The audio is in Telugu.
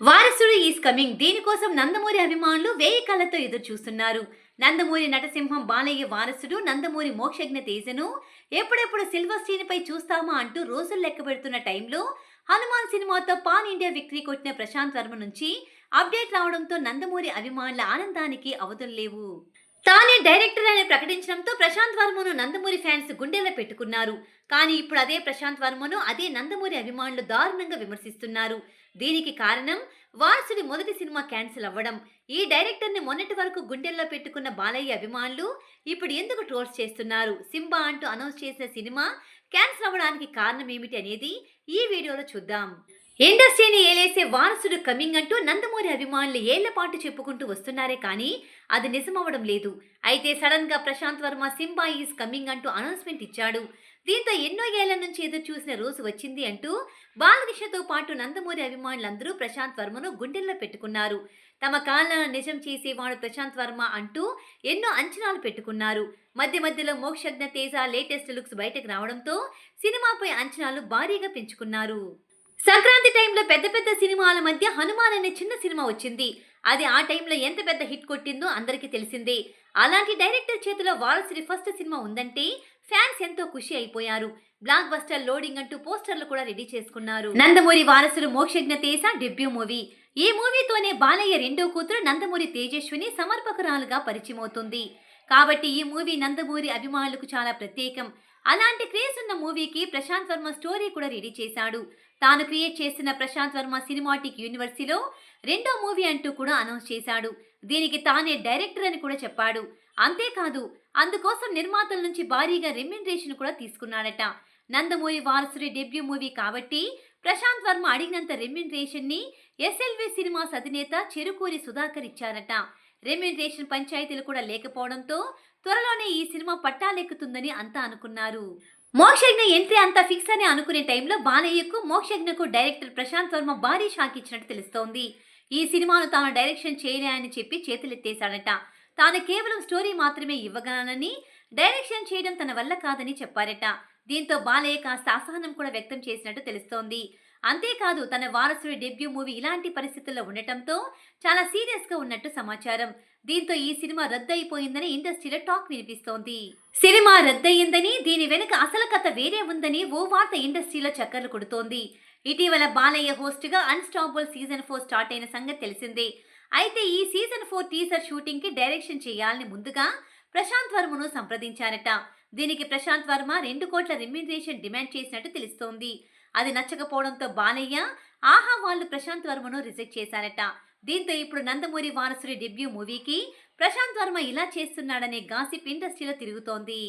వారసుడు ఈస్ కమింగ్. దీనికోసం నందమూరి అభిమానులు వేయి కళ్ళతో ఎదురు చూస్తున్నారు నందమూరి నటసింహం బాలయ్య వారసుడు నందమూరి మోక్షజ్ఞ తేజను ఎప్పుడెప్పుడు సిల్వర్ స్క్రీన్ పై చూస్తామా అంటూ రోజులు లెక్క పెడుతున్న టైంలో హనుమాన్ సినిమాతో పాన్ ఇండియా విక్టరీ కొట్టిన ప్రశాంత్ వర్మ నుంచి అప్డేట్ రావడంతో నందమూరి అభిమానుల ఆనందానికి అవధులు లేవు. తానే డైరెక్టర్ అని ప్రకటించడంతో ప్రశాంత్ వర్మను నందమూరి ఫ్యాన్స్ గుండెల్లో పెట్టుకున్నారు. కానీ ఇప్పుడు అదే ప్రశాంత్ వర్మను అదే నందమూరి అభిమానులు దారుణంగా విమర్శిస్తున్నారు. దీనికి కారణం వారసుడి మొదటి సినిమా క్యాన్సిల్ అవ్వడం. ఈ డైరెక్టర్ని మొన్నటి వరకు గుండెల్లో పెట్టుకున్న బాలయ్య అభిమానులు ఇప్పుడు ఎందుకు ట్రోల్స్ చేస్తున్నారు? సింబా అంటూ అనౌన్స్ చేసిన సినిమా క్యాన్సిల్ అవ్వడానికి కారణం ఏమిటి అనేది ఈ వీడియోలో చూద్దాం. ఇండస్ట్రీని ఏలేసే వారసుడు కమింగ్ అంటూ నందమూరి అభిమానులు ఏళ్ళ పాటు చెప్పుకుంటూ వస్తున్నారే కానీ అది నిజమవ్వడం లేదు. అయితే సడన్గా Prashanth Varma Simba is coming అంటూ అనౌన్స్మెంట్ ఇచ్చాడు. దీంతో ఎన్నో ఏళ్ళ నుంచి ఎదురు చూసిన రోజు వచ్చింది అంటూ బాలకృష్ణతో పాటు నందమూరి అభిమానులందరూ ప్రశాంత్ వర్మను గుండెల్లో పెట్టుకున్నారు. తమ కాళ్ళను నిజం చేసేవాడు ప్రశాంత్ వర్మ అంటూ ఎన్నో అంచనాలు పెట్టుకున్నారు. మధ్య మధ్యలో మోక్షజ్ఞ తేజ లేటెస్ట్ లుక్స్ బయటకు రావడంతో సినిమాపై అంచనాలు భారీగా పెంచుకున్నారు. సంక్రాంతి టైంలో పెద్ద పెద్ద సినిమాల మధ్య హనుమాన్ అనే చిన్న సినిమా వచ్చింది. అది ఆ టైంలో ఎంత పెద్ద హిట్ కొట్టిందో అందరికీ తెలిసిందే. అలాంటి డైరెక్టర్ చేతిలో వారసుడి ఫస్ట్ సినిమా ఉందంటే ఫ్యాన్స్ ఎంతో ఖుషి అయిపోయారు. బ్లాక్ బస్టర్ లోడింగ్ అంటూ పోస్టర్లు కూడా రెడీ చేసుకున్నారు. నందమూరి వారసుడు మోక్షజ్ఞ తేజ డెబ్యూ మూవీ. ఈ మూవీతోనే బాలయ్య రెండో కూతురు నందమూరి తేజస్విని సమర్పకురాలుగా పరిచయమవుతుంది. కాబట్టి ఈ మూవీ నందమూరి అభిమానులకు చాలా ప్రత్యేకం. అలాంటి క్రేజ్ ఉన్న మూవీకి ప్రశాంత్ వర్మ స్టోరీ కూడా రెడీ చేశాడు. తాను క్రియేట్ చేసిన ప్రశాంత్ వర్మ సినిమాటిక్ యూనివర్సిటీలో రెండో మూవీ అంటూ కూడా అనౌన్స్ చేశాడు. దీనికి తానే డైరెక్టర్ అని కూడా చెప్పాడు. అంతేకాదు అందుకోసం నిర్మాతల నుంచి భారీగా రెమ్యునరేషన్ కూడా తీసుకున్నాడట. నందమూరి వారసుడి డెబ్యూ మూవీ కాబట్టి ప్రశాంత్ వర్మ అడిగినంత రెమ్యునరేషన్ని ఎస్ఎల్వి సినిమాస్ అధినేత చెరుకూరి సుధాకర్ ఇచ్చారట. రెమ్యునరేషన్ పంచాయతీలు కూడా లేకపోవడంతో త్వరలోనే ఈ సినిమా పట్టాలెక్కుతుందని అంతా అనుకున్నారు. మోక్షజ్ఞ ఎంట్రీ అంతా ఫిక్స్ అని అనుకునే టైంలో బాలయ్యకు మోక్షజ్ఞకు డైరెక్టర్ ప్రశాంత్ వర్మ భారీ షాక్ ఇచ్చినట్టు తెలుస్తోంది. ఈ సినిమాను తాను డైరెక్షన్ చేయలేనని చెప్పి చేతులెత్తేశాడట. తాను కేవలం స్టోరీ మాత్రమే ఇవ్వగలనని డైరెక్షన్ చేయడం తన వల్ల కాదని చెప్పారట. దీంతో బాలయ్య కాస్త అసహనం కూడా వ్యక్తం చేసినట్టు తెలుస్తోంది. అంతేకాదు తన వారసుడి డెబ్యూ మూవీ ఇలాంటి పరిస్థితుల్లో ఉండటంతో చాలా సీరియస్గా ఉన్నట్టు సమాచారం. దీంతో ఈ సినిమా రద్దయిపోయిందని ఇండస్ట్రీలో టాక్ వినిపిస్తోంది. సినిమా రద్దయిందని దీని వెనుక అసలు కథ వేరే ఉందని ఓ వార్త ఇండస్ట్రీలో చక్కర్లు కొడుతోంది. ఇటీవల బాలయ్య హోస్ట్గా సీజన్ ఫోర్ స్టార్ట్ అయిన సంగతి తెలిసిందే. అయితే ఈ సీజన్ ఫోర్ టీజర్ షూటింగ్కి డైరెక్షన్ చేయాలని ముందుగా ప్రశాంత్ వర్మను సంప్రదించారట. దీనికి ప్రశాంత్ వర్మ రెండు కోట్ల రెమ్యునరేషన్ డిమాండ్ చేసినట్టు తెలుస్తోంది. అది నచ్చకపోవడంతో బాలయ్య ఆహా వాళ్ళు ప్రశాంత్ వర్మను రిజెక్ట్ చేశారట. దీంతో ఇప్పుడు నందమూరి వారసుడి డెబ్యూ మూవీకి ప్రశాంత్ వర్మ ఇలా చేస్తున్నాడనే గాసిప్ ఇండస్ట్రీలో తిరుగుతోంది.